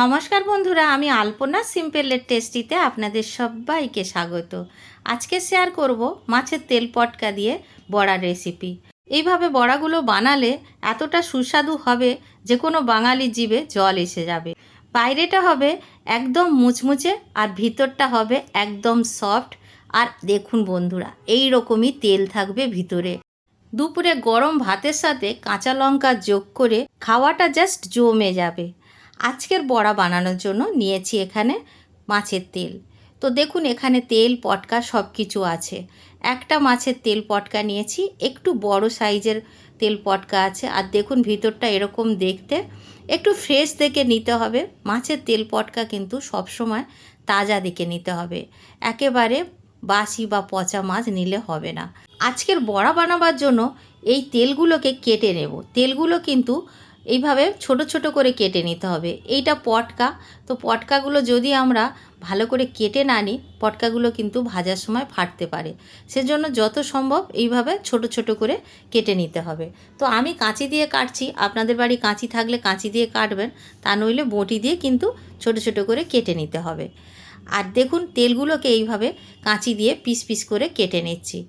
নমস্কার বন্ধুরা, আমি আলপনা সিম্পলের টেস্টিতে আপনাদের সবাইকে স্বাগত। আজকে শেয়ার করব মাছের তেল পটকা দিয়ে বড়ার রেসিপি এইভাবে বড়াগুলো বানালে এতটা সুস্বাদু হবে যে কোনো বাঙালি জীবে জল এসে যাবে। বাইরেটা হবে একদম মুচমুচে আর ভিতরটা হবে একদম সফট আর দেখুন বন্ধুরা, এই রকমই তেল থাকবে ভিতরে। দুপুরে গরম ভাতের সাথে কাঁচা লঙ্কা যোগ করে খাওয়াটা জাস্ট জমে যাবে। আজকের বড়া বানানোর জন্য নিয়েছি এখানে মাছের তেল। তো দেখুন, এখানে তেল, পটকা সব কিছু আছে। একটা মাছের তেল পটকা নিয়েছি, একটু বড় সাইজের তেল পটকা আছে। আর দেখুন, ভিতরটা এরকম দেখতে। একটু ফ্রেশ দেখে নিতে হবে। মাছের তেল পটকা কিন্তু সবসময় তাজা দেখে নিতে হবে। একেবারে বাসি বা পচা মাছ নিলে হবে না। আজকের বড়া বানাবার জন্য এই তেলগুলোকে কেটে নেব। তেলগুলো কিন্তু এইভাবে ছোট ছোট করে কেটে নিতে হবে। এইটা পটকা। তো পটকাগুলো যদি আমরা ভালো করে কেটে না নিই, পটকাগুলো কিন্তু ভাজার সময় ফাটতে পারে। সেজন্য যত সম্ভব এইভাবে ছোট ছোট করে কেটে নিতে হবে। তো আমি কাঁচি দিয়ে কাটছি। আপনাদের বাড়ি কাঁচি থাকলে কাঁচি দিয়ে কাটবেন। তা নইলে বটি দিয়ে কিন্তু ছোট ছোট করে কেটে নিতে হবে। আর দেখুন, তেলগুলোকে এইভাবে কাঁচি দিয়ে পিস পিস করে কেটে নিচ্ছি।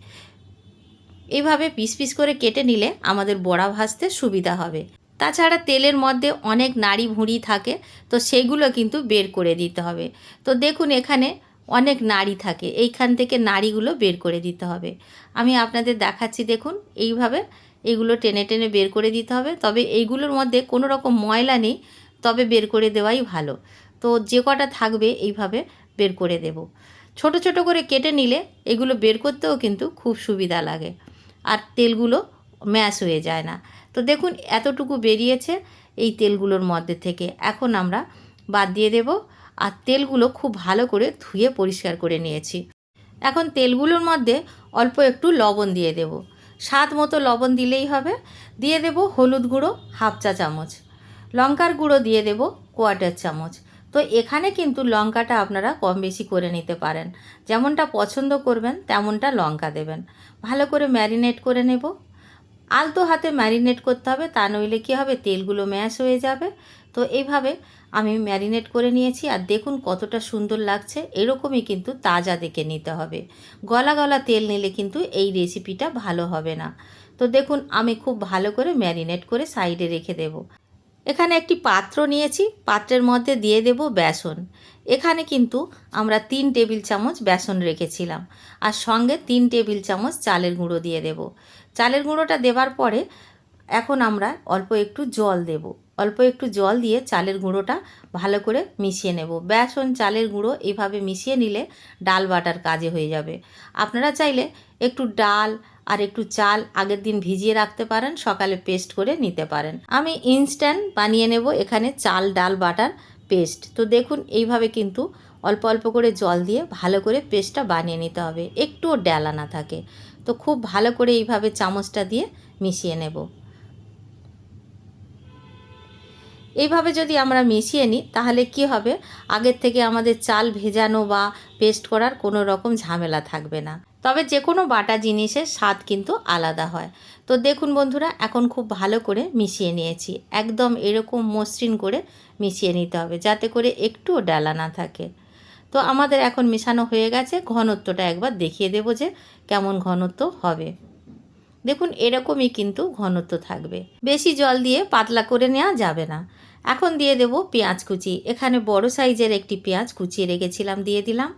এইভাবে পিস পিস করে কেটে নিলে আমাদের বড়া ভাজতে সুবিধা হবে। তাছাড়া তেলের মধ্যে অনেক নাড়ি ভুঁড়ি থাকে, তো সেগুলো কিন্তু বের করে দিতে হবে। তো দেখুন এখানে অনেক নাড়ি থাকে, এইখান থেকে নাড়িগুলো বের করে দিতে হবে। আমি আপনাদের দেখাচ্ছি দেখুন, এইভাবে এগুলো টেনে টেনে বের করে দিতে হবে। তবে এইগুলোর মধ্যে কোনো রকম ময়লা নেই, তবে বের করে দেওয়াই ভালো। তো যে কটা থাকবে এইভাবে বের করে দেব। ছোট ছোট করে কেটে নিলে এগুলো বের করতেও কিন্তু খুব সুবিধা লাগে। আর তেলগুলো ম্যাশ হয়ে যায় না। তো দেখুন, এতটুকু বেরিয়েছে এই তেলগুলোর মধ্যে থেকে। এখন আমরা বাদ দিয়ে দেব আর তেলগুলো খুব ভালো করে ধুয়ে পরিষ্কার করে নিয়েছি। এখন তেলগুলোর মধ্যে অল্প একটু লবণ দিয়ে দেব। স্বাদ মতো লবণ দিলেই হবে। দিয়ে দেব হলুদ গুঁড়ো হাফ চা চামচ। লঙ্কার গুঁড়ো দিয়ে দেব কোয়ার্টার চামচ। তো এখানে কিন্তু লঙ্কাটা আপনারা কম বেশি করে নিতে পারেন। যেমনটা পছন্দ করবেন, তেমনটা লঙ্কা দেবেন। ভালো করে ম্যারিনেট করে নেব। আলতো হাতে ম্যারিনেট করতে হবে, তা নইলে কী হবে, তেলগুলো ম্যাশ হয়ে যাবে। তো এইভাবে আমি ম্যারিনেট করে নিয়েছি, আর দেখুন কতটা সুন্দর লাগছে, এরকমই কিন্তু তাজা দেখে নিতে হবে। গলা গলা তেল নিলে কিন্তু এই রেসিপিটা ভালো হবে না। তো দেখুন, আমি খুব ভালো করে ম্যারিনেট করে সাইডে রেখে দেব। এখানে একটি পাত্র নিয়েছি, পাত্রের মধ্যে দিয়ে দেব বেসন। এখানে কিন্তু আমরা তিন টেবিল চামচ বেসন রেখেছিলাম আর সঙ্গে তিন টেবিল চামচ চালের গুঁড়ো দিয়ে দেব। চালের গুঁড়োটা দেবার পরে এখন আমরা অল্প একটু জল দেব। অল্প একটু জল দিয়ে চালের গুঁড়োটা ভালো করে মিশিয়ে নেব। বেসন, চালের গুঁড়ো এইভাবে মিশিয়ে নিলে ডাল বাটার কাজে হয়ে যাবে। আপনারা চাইলে একটু ডাল আর একটু চাল আগের দিন ভিজিয়ে রাখতে পারেন, সকালে পেস্ট করে নিতে পারেন। আমি ইনস্ট্যান্ট বানিয়ে নেব এখানে চাল, ডাল, বাটার পেস্ট। তো দেখুন, এইভাবে কিন্তু অল্প অল্প করে জল দিয়ে ভালো করে পেস্টটা বানিয়ে নিতে হবে। একটুও ডেলা না থাকে। তো খুব ভালো করে এইভাবে চামচটা দিয়ে মিশিয়ে নেব। এইভাবে যদি আমরা মিশিয়ে নিই, তাহলে কি হবে? আগের থেকে আমাদের চাল ভেজানো বা পেস্ট করার কোনো রকম ঝামেলা থাকবে না। তবে যে কোনো বাটা জিনিসের স্বাদ কিন্তু আলাদা হয়। তো দেখুন বন্ধুরা, এখন খুব ভালো করে মিশিয়ে নিয়েছি। একদম এরকম মসৃণ করে মিশিয়ে নিতে হবে যাতে করে একটুও ডালা না থাকে। তো আমাদের এখন মেশানো হয়ে গেছে। ঘনত্বটা একবার দেখিয়ে দেবো যে কেমন ঘনত্ব হবে। দেখুন, এরকমই কিন্তু ঘনত্ব থাকবে। বেশি জল দিয়ে পাতলা করে নেওয়া যাবে না। এখন দিয়ে দেব পেঁয়াজ কুচি। এখানে বড় সাইজের একটি পেঁয়াজ কুচিয়ে রেখেছিলাম, দিয়ে দিলাম।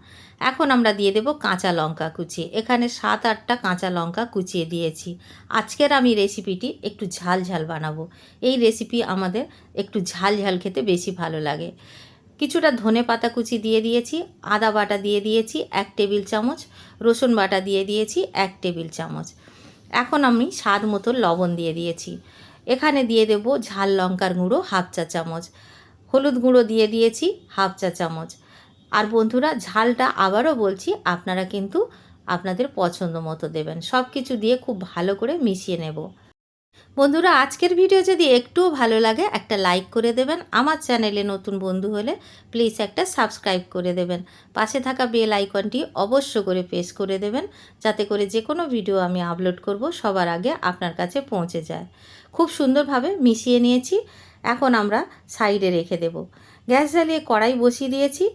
এখন আমরা দিয়ে দেব কাঁচা লঙ্কা কুচি। এখানে সাত আটটা কাঁচা লঙ্কা কুচিয়ে দিয়েছি। আজকের আমি রেসিপিটি একটু ঝাল ঝাল বানাবো। এই রেসিপি আমাদের একটু ঝাল ঝাল খেতে বেশি ভালো লাগে। কিছুটা ধনে পাতা কুচি দিয়ে দিয়েছি, আদা বাটা দিয়ে দিয়েছি, এক টেবিল চামচ, রসুন বাটা দিয়ে দিয়েছি, এক টেবিল চামচ। এখন আমি স্বাদ মতো লবণ দিয়ে দিয়েছি। এখানে দিয়ে দেব ঝাল লঙ্কার গুঁড়ো হাফ চা চামচ। হলুদ গুঁড়ো দিয়ে দিয়েছি হাফ চা চামচ। আর বন্ধুরা, ঝালটা আবারও বলছি, আপনারা কিন্তু আপনাদের পছন্দ মতো দেবেন। সব কিছু দিয়ে খুব ভালো করে মিশিয়ে নেব। বন্ধুরা, আজকের ভিডিও যদি একটুও ভালো লাগে, একটা লাইক করে দেবেন। আমার চ্যানেলে নতুন বন্ধু হলে প্লিজ একটা সাবস্ক্রাইব করে দেবেন। পাশে থাকা বেল আইকনটি অবশ্য করে প্রেস করে দেবেন, যাতে করে যে কোনো ভিডিও আমি আপলোড করব সবার আগে আপনার কাছে পৌঁছে যায়। খুব সুন্দরভাবে মিশিয়ে নিয়েছি। এখন আমরা সাইডে রেখে দেব। গ্যাস জ্বালিয়ে কড়াই বসিয়ে দিয়েছি।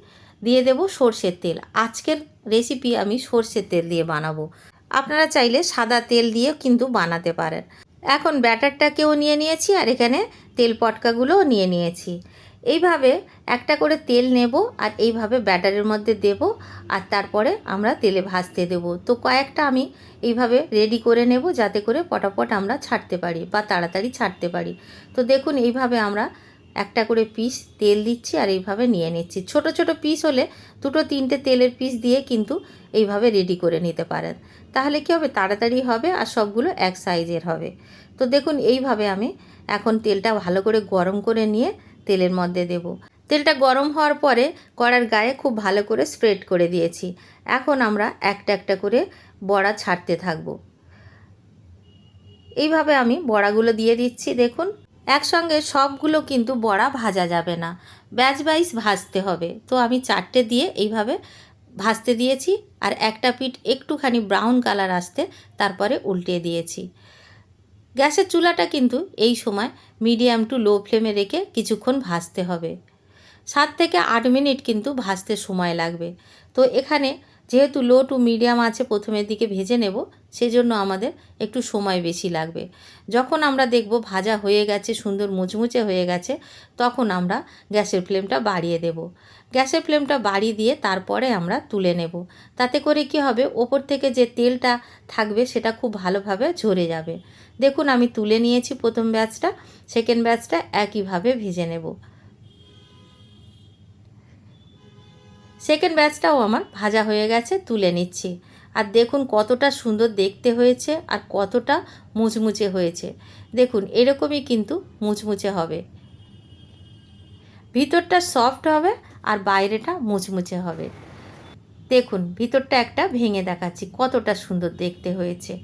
দিয়ে দেব সর্ষের তেল। আজকের রেসিপি আমি সর্ষের তেল দিয়ে বানাবো। আপনারা চাইলে সাদা তেল দিয়ে কিন্তু বানাতে পারেন। এখন ব্যাটারটাকেও নিয়ে নিয়েছি আর এখানে তেল পটকাগুলোও নিয়ে নিয়েছি। এইভাবে একটা করে তেল নেব আর এইভাবে ব্যাটারের মধ্যে দেব আর তারপরে আমরা তেলে ভাজতে দেব। তো কয়েকটা আমি এইভাবে রেডি করে নেব যাতে করে পটাপট আমরা ছাড়তে পারি বা তাড়াতাড়ি ছাড়তে পারি। তো দেখুন এইভাবে আমরা একটা করে পিস তেল দিচ্ছি আর এইভাবে নিয়ে নিচ্ছি। ছোট ছোট পিস হলে দুটো, তিনটে তেলের পিস দিয়ে কিন্তু এইভাবে রেডি করে নিতে পারেন। তাহলে কী হবে? তাড়াতাড়ি হবে আর সবগুলো এক সাইজের হবে। তো দেখুন এইভাবে আমি এখন তেলটা ভালো করে গরম করে নিয়ে তেলের মধ্যে দেব। তেলটা গরম হওয়ার পরে কড়ার গায়ে খুব ভালো করে স্প্রেড করে দিয়েছি। এখন আমরা একটা একটা করে বড়া ছাড়তে থাকব। এইভাবে আমি বড়াগুলো দিয়ে দিচ্ছি, দেখুন। একসঙ্গে সবগুলো কিন্তু বড়া ভাজা যাবে না। ব্যাচ বাইস ভাজতে হবে। তো আমি চারটে দিয়ে এইভাবে ভাজতে দিয়েছি আর একটা পিঠ একটুখানি ব্রাউন কালার আসতে তারপরে উল্টে দিয়েছি। গ্যাসের চুলাটা কিন্তু এই সময় মিডিয়াম টু লো ফ্লেমে রেখে কিছুক্ষণ ভাজতে হবে। সাত থেকে আট মিনিট কিন্তু ভাজতে সময় লাগবে। তো এখানে যেহেতু লো টু মিডিয়াম আছে প্রথমের দিকে ভেজে নেব, সেজন্য আমাদের একটু সময় বেশি লাগবে। যখন আমরা দেখব ভাজা হয়ে গেছে, সুন্দর মুচমুচে হয়ে গেছে, তখন আমরা গ্যাসের ফ্লেমটা বাড়িয়ে দেব। গ্যাসের ফ্লেমটা বাড়িয়ে দিয়ে তারপরে আমরা তুলে নেব। তাতে করে কি হবে, ওপর থেকে যে তেলটা থাকবে সেটা খুব ভালোভাবে ঝরে যাবে। দেখুন, আমি তুলে নিয়েছি প্রথম ব্যাচটা সেকেন্ড ব্যাচটা একইভাবে ভেজে নেব। সেকেন্ড ব্যাচটাও আমার ভাজা হয়ে গেছে, তুলে নিচ্ছি। আর দেখুন, কতটা সুন্দর দেখতে হয়েছে আর কতটা মুচমুচে হয়েছে। দেখুন, এরকমই কিন্তু মুচমুচে হবে। ভিতরটা সফট হবে আর বাইরেটা মুচমুচে হবে। দেখুন, ভিতরটা একটা ভেঙে দেখাচ্ছি, কতটা সুন্দর দেখতে হয়েছে।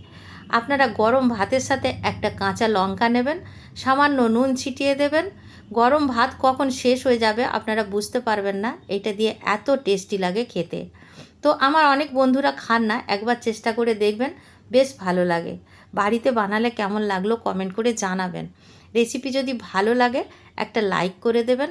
আপনারা গরম ভাতের সাথে একটা কাঁচা লঙ্কা নেবেন, সামান্য নুন ছিটিয়ে দেবেন। গরম ভাত কখন শেষ হয়ে যাবে আপনারা বুঝতে পারবেন না, এটা দিয়ে এত টেস্টি লাগে খেতে। তো আমার অনেক বন্ধুরা খান না, একবার চেষ্টা করে দেখবেন, বেশ ভালো লাগে। বাড়িতে বানালে কেমন লাগল কমেন্ট করে জানাবেন। রেসিপি যদি ভালো লাগে, একটা লাইক করে দেবেন।